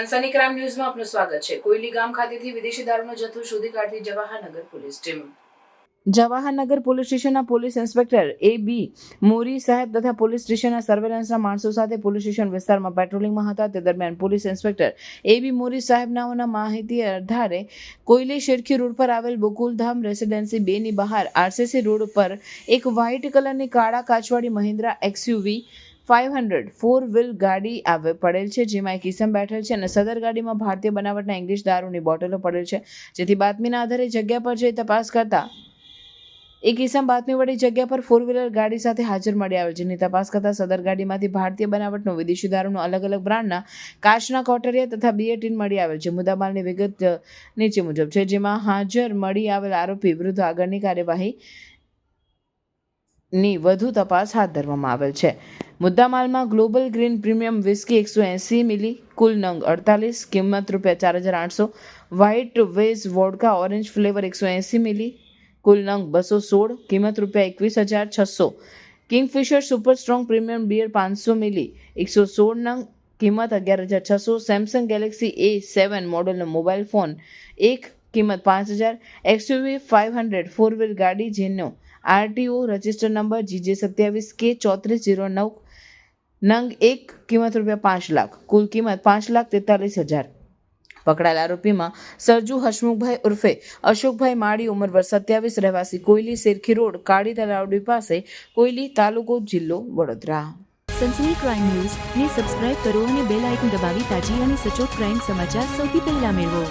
સનસની crime ન્યૂઝમાં આપનું સ્વાગત છે. કોયલી ગામ ખાતેથી વિદેશી દારૂનો જથ્થો શોધી કાઢતી Jawaharnagar police team. Jawaharnagar police સ્ટેશનના police inspector A B Mori સાહેબ તથા પોલીસ સ્ટેશનના સર્વેલન્સના માણસો સાથે પોલીસ સ્ટેશન વિસ્તારમાં પેટ્રોલિંગમાં હતા. તે દરમિયાન પોલીસ ઇન્સ્પેક્ટર એ બી મોરી સાહેબનાઓના માહિતી આધારે કોયલી શેરખી રોડ પર આવેલ બકુલધામ રેસિડેન્સી બેની બહાર આરસીસી રોડ પર એક વ્હાઇટ કલરની કાળા કાચવાળી Mahindra XUV five hundred four wheel ગાડી આવે પડેલ છે, જેમાં એક ઇસમ બેઠેલ છે અને સદર ગાડીમાં ભારતીય બનાવટના ઇંગ્લિશ દારૂની બોટલો પડેલ છે. જેથી બાતમીના આધારે જગ્યા પર જઈ તપાસ કરતા એક ઇસમ બાતમીવાળી જગ્યા પર ફોર વ્હીલર ગાડી સાથે હાજર મળી આવેલ જેની તપાસ કરતા સદર ગાડીમાંથી ભારતીય બનાવટનો વિદેશી દારૂનું અલગ અલગ બ્રાન્ડના કાચના કોટરિયા તથા બીએટીન ટીન મળી આવેલ છે. મુદ્દામાલની વિગત નીચે મુજબ છે, જેમાં હાજર મળી આવેલ આરોપી વિરુદ્ધ આગળની કાર્યવાહી ની વધુ તપાસ હાથ ધરવામાં આવેલ છે. મુદ્દામાલમાં ગ્લોબલ ગ્રીન પ્રીમિયમ વિસ્કી એકસો એંસી મિલી કુલ નંગ અડતાલીસ કિંમત રૂપિયા ચાર હજાર આઠસો white ways vodka orange flavour એકસો એંસી મિલી કુલ નંગ બસો સોળ કિંમત રૂપિયા એકવીસ હજાર છસો Kingfisher super strong premium beer પાંચસો મિલી એકસો સોળ નંગ કિંમત અગિયાર હજાર છસો સેમસંગ ગેલેક્સી એ સેવન મોડલનો મોબાઈલ ફોન એક કિંમત પાંચ હજાર XUV five hundred four wheel ગાડી જેનો આરટીઓ રજિસ્ટર નંબર જીજે સત્યાવીસ કે ચોત્રીસ જીરો નવ નંગ એક કિંમત રૂપિયા પાંચ લાખ, કુલ કિંમત પાંચ લાખ તેતાલીસ હજાર. પકડાયેલા આરોપીમાં સરજુ હસમુખભાઈ ઉર્ફે અશોકભાઈ માળી ઉંમર વર્ષ સત્યાવીસ, રહેવાસી કોયલી શેરખી રોડ, કાળી તલાવડી પાસે, કોયલી તાલુકો જિલ્લો વડોદરા. સનસની ક્રાઇમ ન્યૂઝ ને સબસ્ક્રાઇબ કરો અને બેલ આઇકન દબાવી તાજી અને સચોટ ક્રાઇમ સમાચાર સૌથી પહેલા મેળવો.